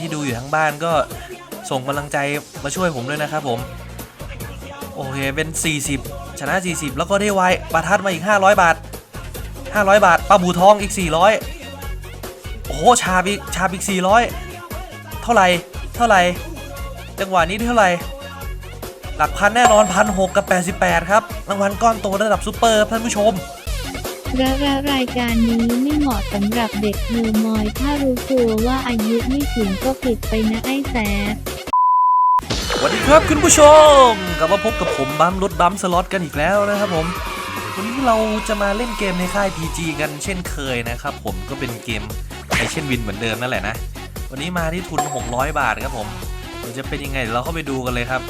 ที่ดูอยู่ทั้งบ้านก็ส่งกำลังใจมาช่วยผมด้วยนะครับผม โอเคเป็น 40 ชนะ 40 แล้วก็ได้ไวประทัดมาอีก 500 บาท 500 บาทปลาบูทองอีก 400 โอ้โหชาบอีกชาบอีก 400 เท่าไหร่เท่าไหร่จังหวะนี้เท่าไหร่หลักพันแน่นอนพันหกกับ 88 ครับ รางวัลก้อนโตระดับซูเปอร์ท่านผู้ชม และและรายการนี้ไม่เหมาะสำหรับเด็กเฮอมอย ถ้ารู้ตัวว่าอายุไม่ถึงก็ปิดไปนะไอ้แสบสวัสดีครับคุณผู้ชม กลับมาพบกับผมบัมรถบัมสล็อตกันอีกแล้วนะครับผม วันนี้เราจะมาเล่นเกมในค่าย PG กันเช่นเคยนะครับผมก็เป็นเกมไอเช่นวินเหมือนเดิมนั่นแหละนะ วันนี้มาที่ทุน 600 บาทครับผมจะเป็นยังไงเราเข้าไปดูกันเลยครับ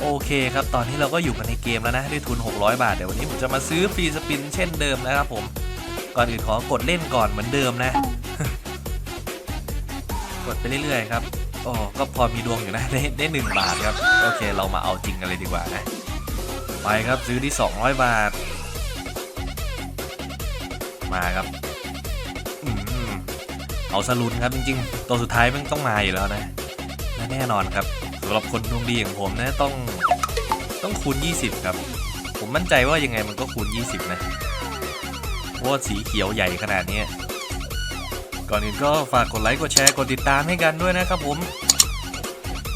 โอเคครับ ตอนนี้เราก็อยู่กันในเกมแล้วนะ ด้วยทุน 600 บาท เดี๋ยววันนี้ผมจะมาซื้อฟรีสปินเช่นเดิมนะครับผม ก่อนอื่นขอกดเล่นก่อนเหมือนเดิมนะ กดไปเรื่อยๆครับ โอ้ก็พอมีดวงอยู่นะ ได้ได้หนึ่งบาทครับ โอเค เรามาเอาจริงกันเลยดีกว่านะ ไปครับซื้อที่ 200 บาท มาครับอเอาสลุนครับจริงๆ ตัวสุดท้ายมันต้องมาอยู่แล้วนะ แน่นอนครับำหรับคนดวงดีอย่างผมนะต้องต้องคูณ 20 ครับ ผมมั่นใจว่ายังไงมันก็คูณ 20 นะเพราะว่าสีเขียวใหญ่ขนาดนี้ก่อนอื่นก็ฝากกดไลค์กดแชร์กดติดตามให้กันด้วยนะครับผม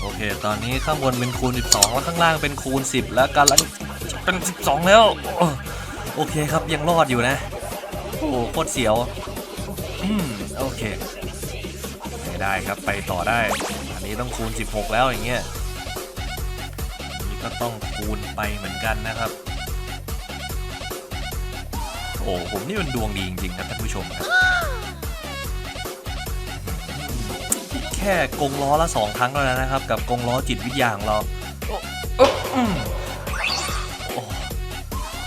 โอเค ตอนนี้ข้างบนเป็นคูณ 12 แล้วข้างล่างเป็นคูณ 10 แล้วกำลังจะเป็น 12 แล้ว โอเคครับยังรอดอยู่นะ โอ้โคตรเสียว อืม โอเค ไม่ได้ครับไปต่อได้ นี้ต้องคูณ 16 แล้วอย่างเงี้ยอันนี้ก็ต้องคูณไปเหมือนกันนะครับ โอ้ผมนี่มันดวงดีจริงๆครับท่านผู้ชมครับ แค่กงล้อละสองครั้งแล้วนะครับ กับกงล้อจิตวิทยาของเรา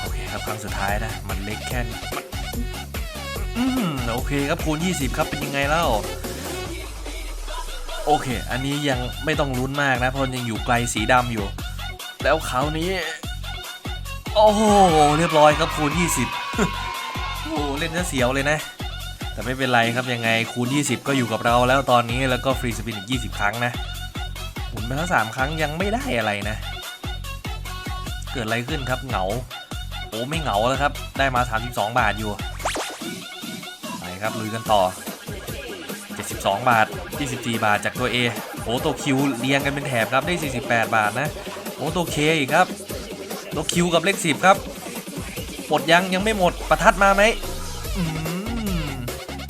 โอเคครับครั้งสุดท้ายนะ มันเล็กแค่โอเคครับคูณ 20 ครับเป็นยังไงแล้ว โอเค อันนี้ยังไม่ต้องลุ้นมากนะ เพราะยังอยู่ไกลสีดำอยู่ แล้วคราวนี้ โอ้โห เรียบร้อยครับคูณ 20 โอ้โหเล่นซะเสียวเลยนะ แต่ไม่เป็นไรครับยังไงคูณ 20 ก็อยู่กับเราแล้วตอนนี้แล้วก็ฟรีสปินอีก 20 ครั้งนะ หมุนไปแล้ว3ครั้งยังไม่ได้อะไรนะ เกิดอะไรขึ้นครับเหงา โอ้ไม่เหงาแล้วครับ ได้มา 32 บาทอยู่ ไปครับลุยกันต่อ 72 บาท 24 บาทจากตัว A โอ้ตัวคิวเรียงกันเป็นแถบครับได้ 48 บาทนะโอ้ตัว K อีกครับตัวคิวกับเลข10ครับหมดยังยังไม่หมดประทัดมาไหมอืม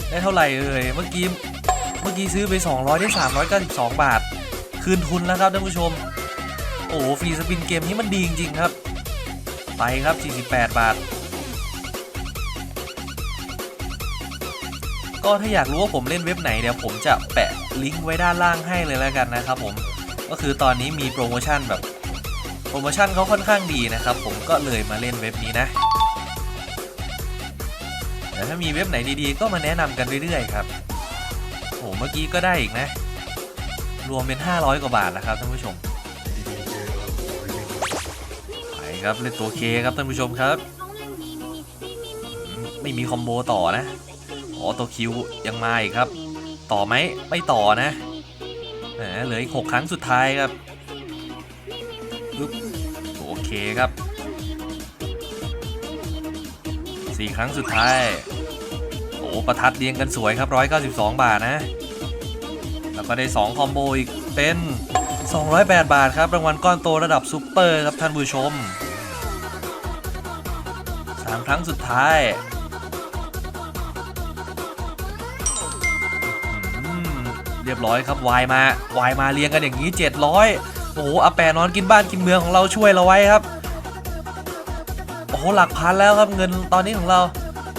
ได้เท่าไหร่เอ่ยเมื่อกี้เมื่อกี้ซื้อไป 200 ได้ 392 บาท คืนทุนแล้วครับท่านผู้ชม โอ้ฟรีสปินเกมนี้มันดีจริงๆครับ ไปครับ 48 บาท ก็ถ้าอยากรู้ว่าผมเล่นเว็บไหนเดี๋ยวผมจะแปะลิงก์ไว้ด้านล่างให้เลยแล้วกันนะครับผมก็คือตอนนี้มีโปรโมชั่นแบบโปรโมชั่นเขาค่อนข้างดีนะครับ ผมก็เลยมาเล่นเว็บนี้นะเดี๋ยวถ้ามีเว็บไหนดีๆ ก็มาแนะนำกันเรื่อยๆครับโอ้เมื่อกี้ก็ได้อีกนะ รวมเป็น 500 กว่าบาทแล้วครับท่านผู้ชมไปครับเล่นตัวเคครับท่านผู้ชมครับอืมไม่มีคอมโบต่อนะ อ๋อตัวคิวยังมาอีกครับ ต่อไหมไม่ต่อนะเหลืออีกหกครั้งสุดท้ายครับปึ๊บโอเคครับสี่ครั้งสุดท้ายโอ้ประทัดเรียงกันสวยครับ 192 บาทนะ แล้วก็ได้ 2 คอมโบอีกเป็น 208 บาทครับ รางวัลก้อนโตระดับซูเปอร์ครับท่านผู้ชม 3 ครั้งสุดท้าย เรียบร้อยครับวายมาวายมาเรียงกันอย่างนี้ 700 โอ้โหอาแปะนอนกินบ้านกินเมืองของเราช่วยเราไว้ครับ โอ้โหหลักพันแล้วครับเงินตอนนี้ของเรา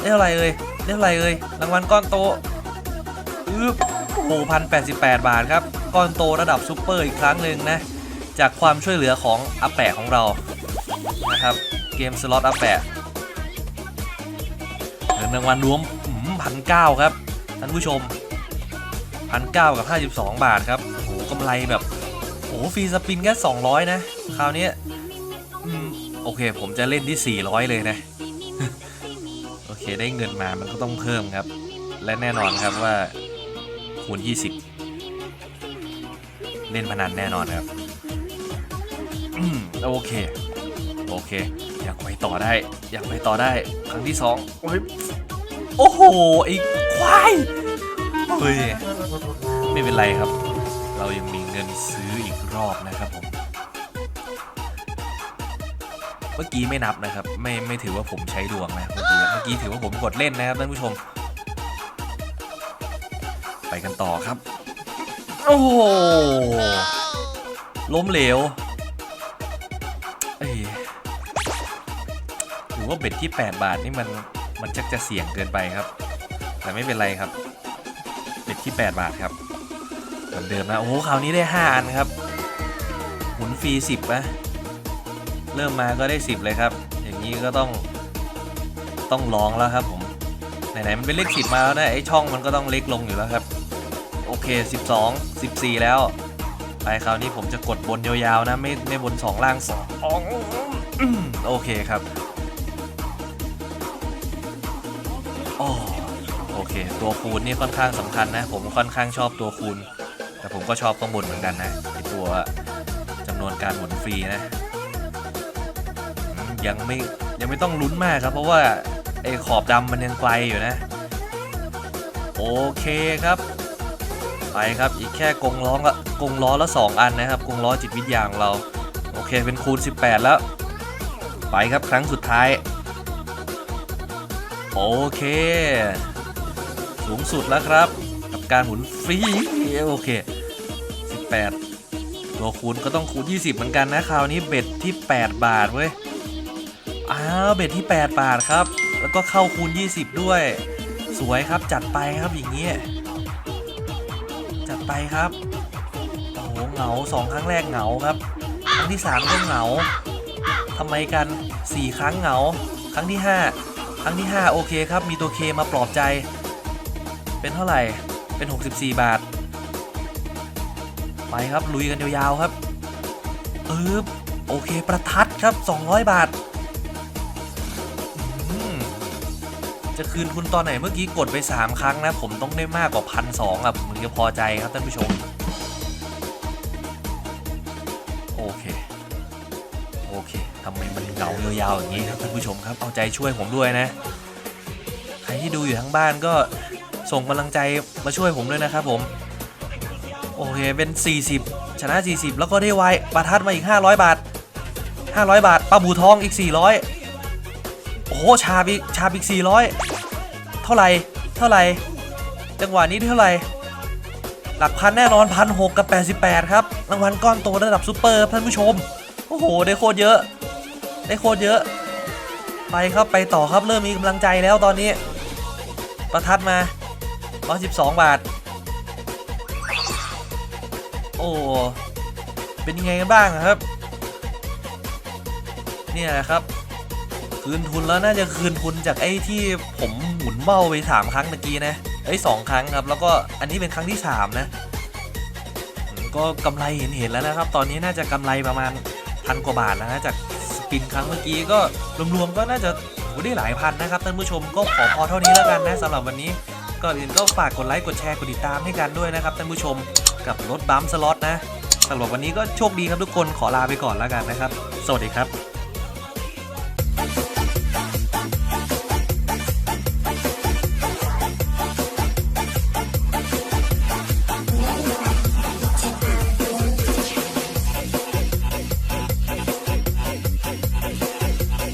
ได้เท่าไหร่เอ่ยได้เท่าไหร่เอ่ยรางวัลก้อนโตอึ๊บโอ้โหพันแปดสิบแปดบาทครับ ก้อนโตระดับซูเปอร์อีกครั้งหนึ่งนะ จากความช่วยเหลือของอาแปะของเรานะครับเกมสล็อตอาแปะเงินรางวัลรวมพันเก้าครับท่านผู้ชม พันเก้ากับห้าสิบสองบาทครับโอ้โหกำไรแบบโอ้โหฟรีสปินแค่สองร้อยนะ คราวนี้อืมโอเค ผมจะเล่นที่ 400 เลยนะ โอเค ได้เงินมามันก็ต้องเพิ่มครับ และแน่นอนครับว่าคูณ 20 เล่นพนันแน่นอนครับอืมโอเค โอเค อยากไปต่อได้ อยากไปต่อได้ ครั้งที่สองโอ้โหไอ้ควาย เฮ้ยไม่เป็นไรครับ เรายังมีเงินซื้ออีกรอบนะครับผมเมื่อกี้ไม่นับนะครับ ไม่ไม่ถือว่าผมใช้ดวงนะเมื่อกี้เมื่อกี้ถือว่าผมกดเล่นนะครับท่านผู้ชม ไปกันต่อครับ โอ้โหล้มเหลวเอ้ยถือว่าเบ็ดที่ 8 บาทนี่มันมันชักจะเสี่ยงเกินไปครับ แต่ไม่เป็นไรครับ ที่ 8 บาทครับเหมือนเดิมนะโอ้โหคราวนี้ได้ 5 อันครับหมุนฟรี 10นะเริ่มมาก็ได้ 10 เลยครับ อย่างนี้ก็ต้องต้องลองแล้วครับผมไหนๆมันเป็นเลขสิบมาแล้วนะไอช่องมันก็ต้องเล็กลงอยู่แล้วครับ โอเค 12 14 แล้ว ไปคราวนี้ผมจะกดบนยาวๆนะไม่ไม่บน 2 ล่าง2อืมโอเคครับ ตัวคูณนี่ค่อนข้างสำคัญนะ ผมค่อนข้างชอบตัวคูณ แต่ผมก็ชอบข้างบนเหมือนกันนะไอตัวจำนวนการหมุนฟรีนะยังไม่ยังไม่ต้องลุ้นมากครับ เพราะว่าไอขอบดำมันยังไกลอยู่นะ โอเคครับไปครับอีกแค่กงล้อละกงล้อละ2 อันนะครับกงล้อจิตวิทยาของเราโอเคเป็นคูณ 18 แล้ว ไปครับครั้งสุดท้าย โอเค สูงสุดแล้วครับ กับการหมุนฟรีโอเค 18 ตัวคูณก็ต้องคูณ 20 เหมือนกันนะคราวนี้เบ็ดที่ 8 บาทเว้ยอ้าวเบ็ดที่ 8 บาทครับ แล้วก็เข้าคูณ 20 ด้วย สวยครับจัดไปครับอย่างเงี้ยจัดไปครับโอ้โหเหงาสองครั้งแรกเหงาครับ ครั้งที่สามก็เหงาทำไมกันสี่ครั้งเหงา ครั้งที่ห้าครั้งที่ห้าโอเคครับ มีตัวเคมาปลอบใจ เป็นเท่าไหร่ เป็น 64 บาท ไปครับลุยกันยาวๆครับปึ๊บโอเคประทัดครับ 200 บาท จะคืนทุนตอนไหนเมื่อกี้กดไป 3 ครั้งนะ ผมต้องได้มากกว่าพันสองอะผมถึงจะพอใจครับท่านผู้ชม โอเค โอเคทำไมมันเงายาวๆอย่างนี้ครับท่านผู้ชมครับ เอาใจช่วยผมด้วยนะ ใครที่ดูอยู่ทั้งบ้านก็ ส่งกำลังใจมาช่วยผมด้วยนะครับผมโอเคเป็น 40 ชนะ 40 แล้วก็ได้ไวประทัดมาอีก 500 บาท 500 บาทปลาบูทองอีก 400 โอ้โหชาบอีกชาบอีก 400 เท่าไหร่เท่าไหร่จังหวะนี้เท่าไหร่หลักพันแน่นอนพันหกกับ 88 ครับ รางวัลก้อนโตระดับซูเปอร์ท่านผู้ชม โอ้โห ได้โคตรเยอะ ได้โคตรเยอะ ไปครับไปต่อครับเริ่มมีกำลังใจแล้วตอนนี้ ประทัดมา 112บาท โอ้ เป็นยังไงกันบ้างอะครับ เนี่ยนะครับ คืนทุนแล้วน่าจะคืนทุนจากไอ้ที่ผมหมุนเบ้าไปสามครั้งเมื่อกี้นะไอ้ยสองครั้งครับ แล้วก็อันนี้เป็นครั้งที่สามนะ ก็กำไรเห็นเห็นแล้วนะครับ ตอนนี้น่าจะกำไรประมาณพันกว่าบาทแล้วนะจากสปินครั้งเมื่อกี้ก็รวมๆก็น่าจะโหได้หลายพันนะครับท่านผู้ชมก็ขอพอเท่านี้แล้วกันนะสำหรับวันนี้ ก่อนอื่นก็ฝากกดไลค์กดแชร์กดติดตามให้กันด้วยนะครับท่านผู้ชมกับรถบัมสล็อตนะสำหรับวันนี้ก็โชคดีครับทุกคนขอลาไปก่อนแล้วกันนะครับ สวัสดีครับ